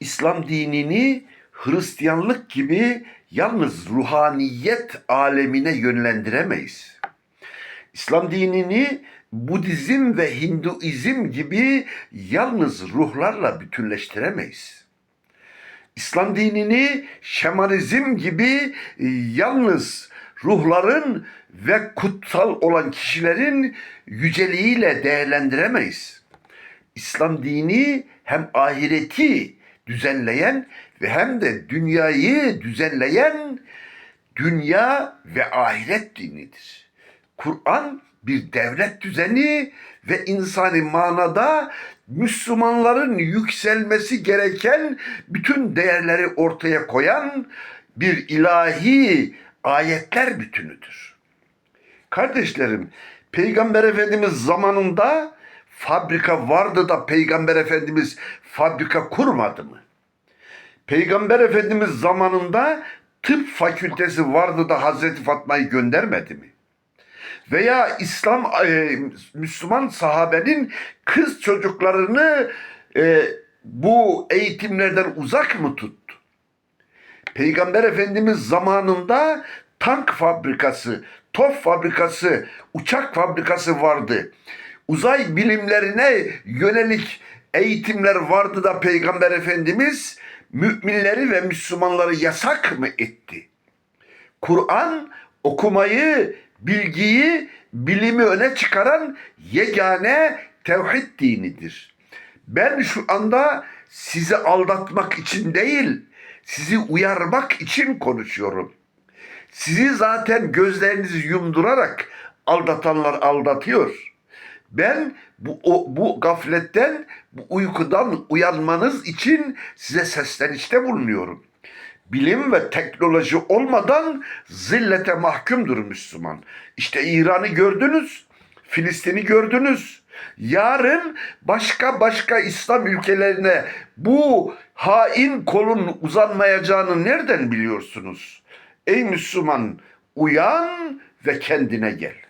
İslam dinini Hristiyanlık gibi yalnız ruhaniyet alemine yönlendiremeyiz. İslam dinini Budizm ve Hinduizm gibi yalnız ruhlarla bütünleştiremeyiz. İslam dinini şamanizm gibi e, yalnız ruhların ve kutsal olan kişilerin yüceliğiyle değerlendiremeyiz. İslam dini hem ahireti düzenleyen ve hem de dünyayı düzenleyen dünya ve ahiret dinidir. Kur'an bir devlet düzeni ve insani manada Müslümanların yükselmesi gereken bütün değerleri ortaya koyan bir ilahi ayetler bütünüdür. Kardeşlerim, Peygamber Efendimiz zamanında fabrika vardı da Peygamber Efendimiz fabrika kurmadı mı? Peygamber Efendimiz zamanında tıp fakültesi vardı da Hazreti Fatma'yı göndermedi mi? Veya İslam e, Müslüman sahabenin kız çocuklarını e, bu eğitimlerden uzak mı tuttu? Peygamber Efendimiz zamanında tank fabrikası, top fabrikası, uçak fabrikası vardı. Uzay bilimlerine yönelik eğitimler vardı da Peygamber Efendimiz müminleri ve Müslümanları yasak mı etti? Kur'an okumayı, bilgiyi, bilimi öne çıkaran yegane tevhid dinidir. Ben şu anda sizi aldatmak için değil, sizi uyarmak için konuşuyorum. Sizi zaten gözlerinizi yumdurarak aldatanlar aldatıyor. Ben bu, o, bu gafletten, bu uykudan uyanmanız için size seslenişte bulunuyorum. Bilim ve teknoloji olmadan zillete mahkumdur Müslüman. İşte İran'ı gördünüz, Filistin'i gördünüz. Yarın başka başka İslam ülkelerine bu hain kolun uzanmayacağını nereden biliyorsunuz? Ey Müslüman uyan ve kendine gel.